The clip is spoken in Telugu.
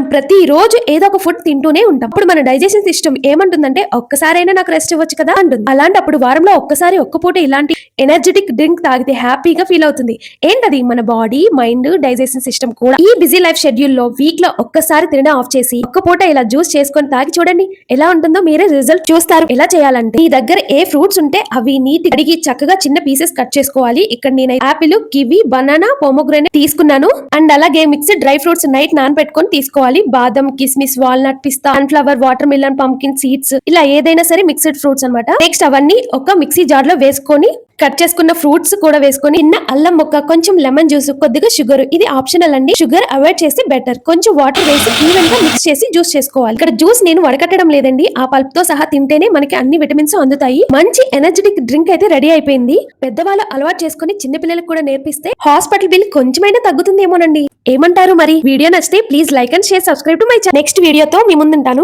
మనం ప్రతి రోజు ఏదో ఒక ఫుడ్ తింటూనే ఉంటాం. అప్పుడు మన డైజెషన్ సిస్టమ్ ఏమంటుందంటే ఒక్కసారైనా నాకు రెస్ట్ ఇవ్వచ్చు కదా అంటుంది. అలాంటప్పుడు వారంలో ఒక్కసారి ఒక్క పూట ఇలాంటి ఎనర్జెటిక్ డ్రింక్ తాగితే హ్యాపీగా ఫీల్ అవుతుంది. ఏంటది? మన బాడీ మైండ్ డైజెషన్ సిస్టమ్ కూడా ఈ బిజీ లైఫ్ షెడ్యూల్లో వీక్లో ఒక్కసారి తినడం ఆఫ్ చేసి ఒక్క పూట ఇలా జ్యూస్ చేసుకొని తాగి చూడండి. ఎలా ఉంటుందో మీరే రిజల్ట్ చూస్తారు. ఎలా చేయాలంటే మీ దగ్గర ఏ ఫ్రూట్స్ ఉంటే అవి నీట్ అడిగి చక్కగా చిన్న పీసెస్ కట్ చేసుకోవాలి. ఇక్కడ నేను యాపిల్ కివి బనానా పోమోగ్రెనేట్ తీసుకున్నాను. అండ్ అలాగే మిక్స్డ్ డ్రై ఫ్రూట్స్ నైట్ నాన్ పెట్టుకొని తీసుకోవాలి బాదం కిస్మిస్ వాల్నట్ పిస్తా sunflower watermelon pumpkin seeds ఇలా ఏదైనా సరే మిక్స్డ్ ఫ్రూట్స్ అన్నమాట. నెక్స్ట్ అవన్నీ ఒక మిక్సీ జార్లో వేసుకొని కట్ చేసుకున్న ఫ్రూట్స్ కూడా వేసుకొని చిన్న అల్లం ముక్క కొంచెం లెమన్ జ్యూస్ కొద్దిగా షుగర్. ఇది ఆప్షనల్ అండి. షుగర్ అవాయిడ్ చేస్తే బెటర్. కొంచెం వాటర్ వేసి ఈవెన్గా మిక్స్ చేసి జ్యూస్ చేసుకోవాలి. ఇక్కడ జ్యూస్ నేను వడకట్టడం లేదండి. ఆ పల్ప్తో సహా తింటేనే మనకి అన్ని విటమిన్స్ అందుతాయి. మంచి ఎనర్జెటిక్ డ్రింక్ అయితే రెడీ అయిపోయింది. పెద్దవాళ్ళు అలవాటు చేసుకుని చిన్న పిల్లలకు కూడా నేర్పిస్తే హాస్పిటల్ బిల్ కొంచెమైనా తగ్గుతుందేమోనండి. ఏమంటారు మరి? వీడియో నచ్చితే please like and share subscribe to my next వీడియోతో మీ ముందుంటాను.